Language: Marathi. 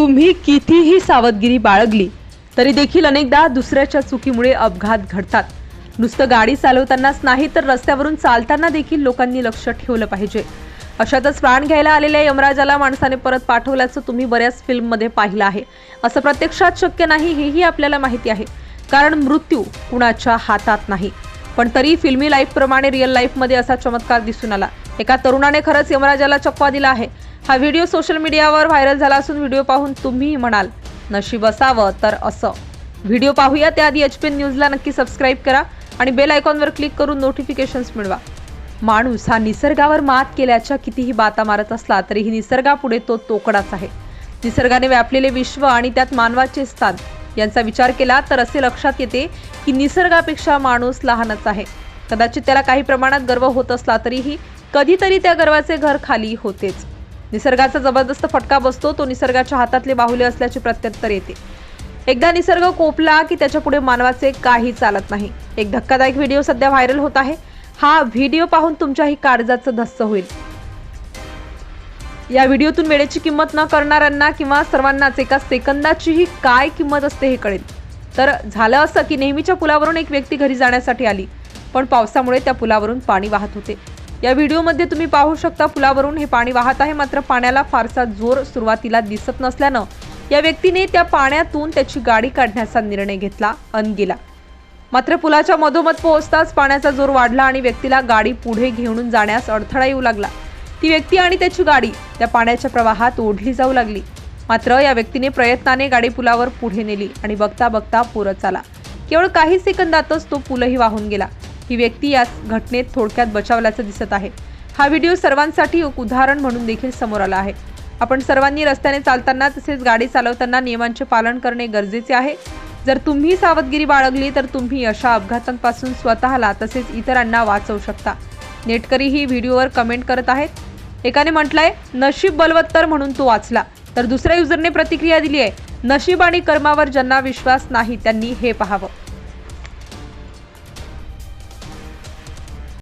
तुम्ही कितीही सावधगिरी बाळगली तरी देखील अनेकदा दुसऱ्याच्या चुकीमुळे अपघात घडतात. नुसतं गाडी चालवतानाच नाही तर रस्त्यावरून चालताना देखील लोकांनी लक्ष ठेवलं पाहिजे. अशातच प्राण घ्यायला आलेल्या यमराजाला माणसाने परत पाठवल्याचं तुम्ही बऱ्याच फिल्ममध्ये पाहिलं आहे. असं प्रत्यक्षात शक्य नाही हेही आपल्याला माहिती आहे. कारण मृत्यू कुणाच्या हातात नाही. पण तरी फिल्मी लाईफप्रमाणे रिअल लाईफमध्ये असा चमत्कार दिसून आला. एका तरुणाने खरंच यमराजाला चकवा दिला आहे. हा व्हिडिओ सोशल मीडियावर व्हायरल झाला असून व्हिडिओ पाहून तुम्हीही म्हणाल नशीब असावं तर असं. व्हिडिओ पाहूया त्याआधी एच पी न्यूजला नक्की सबस्क्राईब करा आणि बेल आयकॉनवर क्लिक करून नोटिफिकेशन्स मिळवा. माणूस हा निसर्गावर मात केल्याच्या कितीही बाता मारत असला तरीही निसर्गापुढे तो तोकडाच आहे. निसर्गाने व्यापलेले विश्व आणि त्यात मानवाचे स्थान यांचा विचार केला तर असे लक्षात येते की निसर्गापेक्षा माणूस लहानच आहे. कदाचित त्याला काही प्रमाणात गर्व होत असला तरीही कधीतरी त्या गर्वाचे घर खाली होतेच. निसर्गाचा जबरदस्त फटका बसतो तो निसर्गाच्या हातातले बाहुले असल्याचे प्रत्युत्तर येते. एकदा निसर्ग कोपला की त्याच्या पुढे मानवाचे काही चालत नाही. एक धक्कादायक व्हिडिओ सध्या व्हायरल होत आहे. हा व्हिडिओ पाहून तुमच्याही काळजाचं धस्स होईल. या व्हिडिओतून वेळेची किंमत न करणाऱ्यांना किंवा सर्वांनाच एका सेकंदाचीही काय किंमत असते हे कळेल. तर झालं असं की नेहमीच्या पुलावरून एक व्यक्ती घरी जाण्यासाठी आली. पण पावसामुळे त्या पुलावरून पाणी वाहत होते. या व्हिडिओमध्ये तुम्ही पाहू शकता पुलावरून हे पाणी वाहत आहे. मात्र पाण्याला फारसा जोर सुरुवातीला दिसत नसल्यानं या व्यक्तीने त्या पाण्यातून त्याची गाडी काढण्याचा निर्णय घेतला अन गेला. मात्र पुलाच्या मधोमध पोहोचताच पाण्याचा जोर वाढला आणि व्यक्तीला गाडी पुढे घेऊन जाण्यास अडथळा येऊ लागला. ती व्यक्ती आणि त्याची गाडी त्या पाण्याच्या प्रवाहात ओढली जाऊ लागली. मात्र या व्यक्तीने प्रयत्नाने गाडी पुलावर पुढे नेली आणि बघता बघता पुरच आला केवळ काही सेकंदातच तो पुलही वाहून गेला. ही व्यक्ती या घटनेत थोडक्यात बचावल्याचं दिसत आहे. हा व्हिडिओ सर्वांसाठी एक उदाहरण म्हणून देखील समोर आला आहे. आपण सर्वांनी रस्त्याने चालताना तसेच गाडी चालवताना नियमांचे पालन करणे गरजेचे आहे. जर तुम्ही सावधगिरी बाळगली तर तुम्ही अशा अपघातांपासून स्वतःला तसेच इतरांना वाचवू शकता. नेटकरी ही व्हिडिओवर कमेंट करत आहेत. एकाने म्हटलंय नशीब बलवत्तर म्हणून तो वाचला. तर दुसऱ्या युजरने प्रतिक्रिया दिली आहे नशीब आणि कर्मावर ज्यांना विश्वास नाही त्यांनी हे पाहावं.